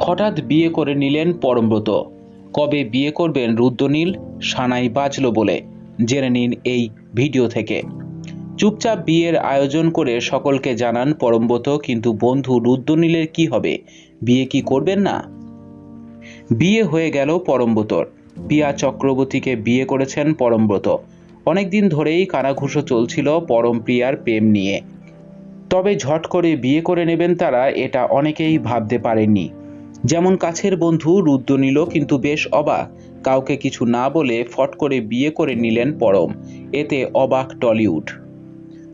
হঠাৎ বিয়ে করে নিলেন পরমব্রত। কবে বিয়ে করবেন রুদ্রনীল? সানাই বাজলো বলে। জেনে নিন এই ভিডিও থেকে। চুপচাপ বিয়ের আয়োজন করে সকলকে জানান পরমব্রত, কিন্তু বন্ধু রুদ্রনীলের কি হবে? বিয়ে কি করবেন না? বিয়ে হয়ে গেল পরমব্রতর। পিয়া চক্রবর্তীকে বিয়ে করেছেন পরমব্রত। অনেকদিন ধরেই কানাঘুষো চলছিল পরম প্রিয়ার প্রেম নিয়ে। তবে ঝট করে বিয়ে করে নেবেন তারা, এটা অনেকেই ভাবতে পারেননি। যেমন কাছের বন্ধু রুদ্রনীলও কিন্তু বেশ অবাক। কাউকে কিছু না বলে ফট করে বিয়ে করে নিলেন পরম। এতে অবাক টলিউড।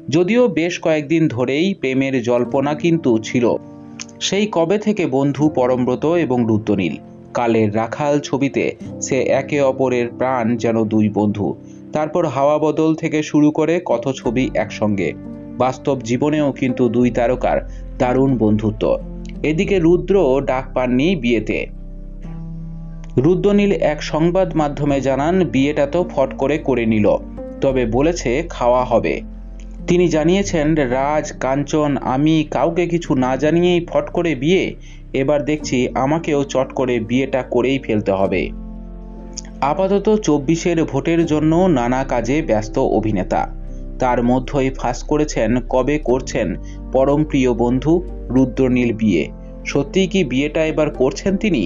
যদিও বেশ কয়েকদিন ধরেই প্রেমের জল্পনা কিন্তু ছিল। সেই কবে থেকে বন্ধু পরমব্রত এবং রুদ্রনীল কালের রাখাল ছবিতে সে একে অপরের প্রাণ যেন দুই বন্ধু। তারপর হাওয়া বদল থেকে শুরু করে কত ছবি একসঙ্গে। বাস্তব জীবনেও কিন্তু দুই তারকার দারুণ বন্ধুত্ব। এদিকে রুদ্র ডাক পাননি বিয়েতে। রুদ্রনীল এক সংবাদ মাধ্যমে জানান, বিয়েটা তো ফট করে করে নিল, তবে বলেছে খাওয়া হবে। তিনি জানিয়েছেন, রাজ, কাঞ্চন, আমি কাউকে কিছু না জানিয়েই ফট করে বিয়ে, এবার দেখছি আমাকেও চট করে বিয়েটা করেই ফেলতে হবে। আপাতত চব্বিশের ভোটের জন্য নানা কাজে ব্যস্ত অভিনেতা। তার মধ্যেই ফাঁস করেছেন, কবে করছেন? পরম প্রিয় বন্ধু, রুদ্রনীল বিয়ে। সত্যিই কি বিয়েটা এবার করছেন তিনি?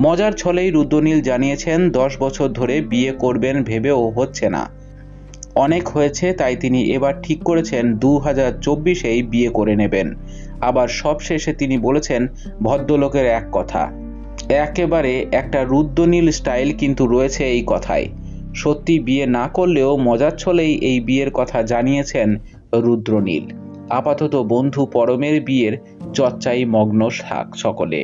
মজার ছলেই রুদ্রনীল জানিয়েছেন, দশ বছর ধরে বিয়ে করবেন ভেবেও হচ্ছে না। অনেক হয়েছে, তাই তিনি এবার ঠিক করেছেন, দু হাজার চব্বিশেই বিয়ে করে নেবেন। আবার সবশেষে তিনি বলেছেন, ভদ্রলোকের এক কথা। একেবারে একটা রুদ্রনীল স্টাইল কিন্তু রয়েছে এই কথায়। সত্যি বিয়ে না করলেও মজার ছলেই এই বিয়ের কথা জানিয়েছেন রুদ্রনীল। আপাতত বন্ধু পরমের বিয়ের চর্চায় মগ্ন সকলে।